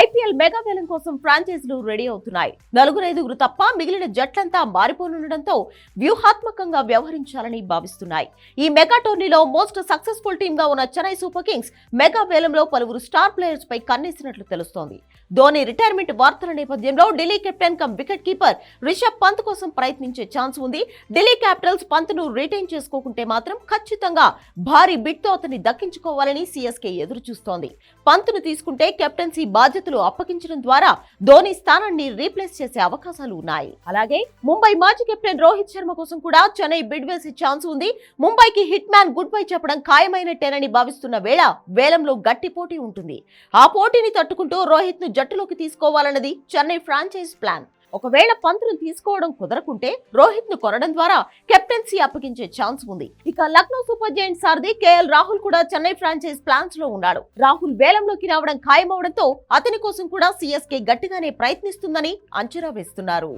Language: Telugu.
ఐపీఎల్ మెగా వేలం కోసం ఫ్రాంచైజీలు రెడీ అవుతున్నాయి. నలుగురు ఐదుగురు తప్ప మిగిలిన జట్లంతా మారిపోనుండటంతో వ్యూహాత్మకంగా వ్యవహరించాలని భావిస్తున్నాయి. ఈ మెగా టోర్నీలో మోస్ట్ సక్సెస్ఫుల్ టీమ్గా ఉన్న చెన్నై సూపర్ కింగ్స్ మెగా వేలంలో పలువురు స్టార్ ప్లేయర్స్ పై కన్నేసినట్లు తెలుస్తోంది. ధోని రిటైర్మెంట్ వార్తల నేపథ్యంలో Delhi captain cum wicket keeper Rishabh Pant కోసం ప్రయత్నించే ఛాన్స్ ఉంది. ఢిల్లీ క్యాపిటల్స్ పంత్ను రిటైన్ చేసుకోకుంటే మాత్రం ఖచ్చితంగా భారీ బిట్తో అతన్ని దక్కించుకోవాలని సీఎస్కే ఎదురు చూస్తోంది పంత్ను తీసుకుంటే కెప్టెన్సీ బాధ్యత బాధ్యతలు అప్పగించడం ద్వారా ధోని స్థానాన్ని రీప్లేస్ చేసే అవకాశాలు ఉన్నాయి. అలాగే ముంబై మాజీ కెప్టెన్ రోహిత్ శర్మ కోసం కూడా చెన్నై బిడ్ వేసే ఛాన్స్ ఉంది. ముంబైకి హిట్ మ్యాన్ గుడ్ బై చెప్పడం ఖాయమైనట్టేనని భావిస్తున్న వేళ వేలంలో గట్టి పోటీ ఉంటుంది. ఆ పోటీని తట్టుకుంటూ రోహిత్ను జట్టులోకి తీసుకోవాలన్నది చెన్నై ఫ్రాంచైజ్ ప్లాన్. ఒకవేళ పంతులు తీసుకోవడం కుదరకుంటే రోహిత్ను కొనడం ద్వారా కెప్టెన్సీ అప్పగించే ఛాన్స్ ఉంది. ఇక లక్నో సూపర్ జైంట్ సారథి కేఎల్ రాహుల్ కూడా చెన్నై ఫ్రాంచైజ్ ప్లాన్స్లో ఉన్నాడు. రాహుల్ వేలంలోకి రావడం ఖాయమవడంతో అతని కోసం కూడా సీఎస్కే గట్టిగానే ప్రయత్నిస్తుందని అంచనా వేస్తున్నారు.